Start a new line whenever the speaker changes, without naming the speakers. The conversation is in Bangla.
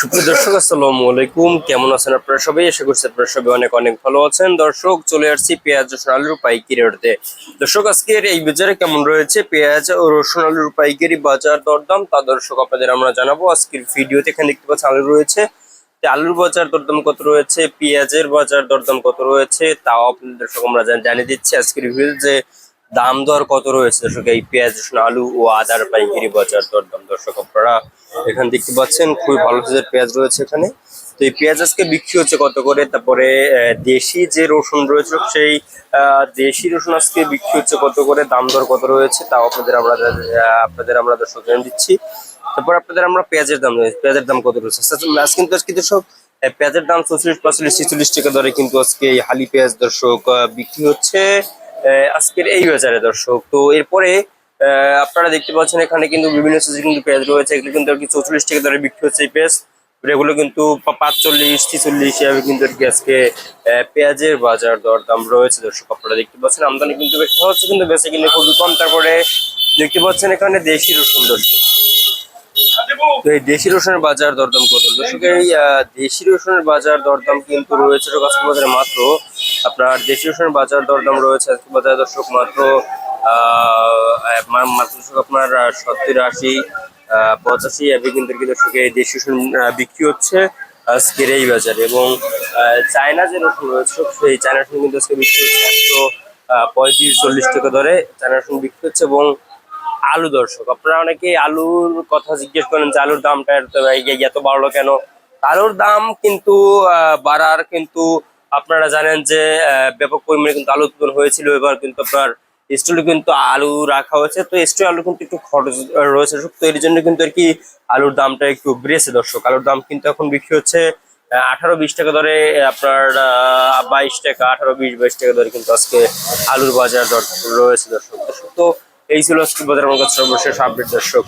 সুপ্রিয় দর্শক, আসসালামু আলাইকুম। কেমন আছেন আপনারা সবাই? আশা করছি আপনারা সবাই অনেক অনেক ভালো আছেন। দর্শক, চলে আসছি পেঁয়াজ রসুন আলুর পাইকারি রেটে দর্শক, আজকের এই বাজারে কেমন রয়েছে? পেঁয়াজ ও রসুন আলুর পাইকারি বাজার দরদাম, তা দর্শক আপনাদের আমরা জানাব। আজকের ভিডিওতে এখানে দেখতে পাচ্ছি আলু রয়েছে। আলুর বাজার দরদাম কত রয়েছে? পেঁয়াজের বাজার দরদাম কত রয়েছে? তাও আপনাদের দর্শক আমরা জানিয়ে দিচ্ছি আজকের ভিডিও যে দাম দর কত রয়েছে? দর্শক এই পেঁয়াজ রসুন আলু ও আদার পাইকারি বাজার দরদাম। দর্শক আপনারা এখানে দেখতে পাচ্ছেন খুবই ভালো সাইজের পেঁয়াজ রয়েছে এখানে। তো এই পেঁয়াজ আজকে বিক্রি হচ্ছে কত করে? তারপরে দেশি যে রসুন রয়েছে সেই দেশি রসুন আজকে বিক্রি হচ্ছে কত করে? দাম দর কত রয়েছে? তাও আপনাদের আমরা আপনাদের আমরা দর্শক জানিয়ে দিচ্ছি। তারপর আপনাদের আমরা পেঁয়াজের দাম জানিয়ে- পেঁয়াজের দাম কত রয়েছে? আচ্ছা, আজ কিন্তু আজকে দর্শক পেঁয়াজের দাম চৌচল্লিশ পঁয়তাল্লিশ ছেচল্লিশ টাকা দরে কিন্তু আজকে হালি পেঁয়াজ দর্শক বিক্রি হচ্ছে আজকের এই বাজারে, দর্শক। তো এরপরে আপনারা দেখতে পাচ্ছেন এখানে কিন্তু বিভিন্ন সাইজের কিন্তু পেঁয়াজ রয়েছে। এগুলো কিন্তু আর কি চৌচল্লিশ টাকা দরে বিক্রি হচ্ছে এই পেঁয়াজ। এগুলো কিন্তু পাঁচচল্লিশ, ছিচল্লিশ এভাবে কিন্তু আজকে পেঁয়াজের বাজার দর দাম রয়েছে, দর্শক। আপনারা দেখতে পাচ্ছেন, আমদানি কিন্তু বেশি হচ্ছে কিন্তু বেশি কিন্তু খুবই কম। তারপরে দেখতে পাচ্ছেন এখানে দেশি রসুন, দর্শক। এই দেশি রসুনের বাজার দরদাম কত? দর্শক, এই দেশি রসুনের বাজার দরদাম কিন্তু রয়েছে আজকে বাজারে মাত্র আপনার দেশি রসুনের বাজার দরদাম রয়েছে, আজকে বাজারে দর্শক মাত্র মাত্র আপনার সত্তর আশি পঁচাশি এভাবে কিন্তু দর্শক এই দেশি রসুন বিক্রি হচ্ছে আজকের এই বাজারে এবং চায়না যে রসুন রয়েছে সেই চায়না রসুন কিন্তু আজকে বিক্রি হচ্ছে একশো পঁয়ত্রিশ, চল্লিশ টাকা ধরে চায়না রসুন বিক্রি হচ্ছে এবং আলু দর্শক। আপনারা অনেকে আলুর কথা জিজ্ঞেস করেন যে আলুর দামটা এত বাড়লো কেন? আলুর দাম কিন্তু বাড়ার কিন্তু আপনারা জানেন যে ব্যাপক পরিমাণে কিন্তু আলু উৎপাদন হয়েছিল। এবার কিন্তু আপনার স্টলে কিন্তু আলু রাখা হয়েছে। তো স্টলে আলু কিন্তু একটু খরচ রয়েছে তো এর জন্য কিন্তু আর কি আলুর দামটা একটু বেড়েছে দর্শক। আলুর দাম কিন্তু এখন বিক্রি হচ্ছে আঠারো বিশ টাকা ধরে আপনার বাইশ টাকা, আঠারো বিশ বাইশ টাকা ধরে কিন্তু আজকে আলুর বাজার দর রয়েছে দর্শক দর্শক। তো এই ছিল আজকে বাজার সর্বশেষ আপডেট দর্শক।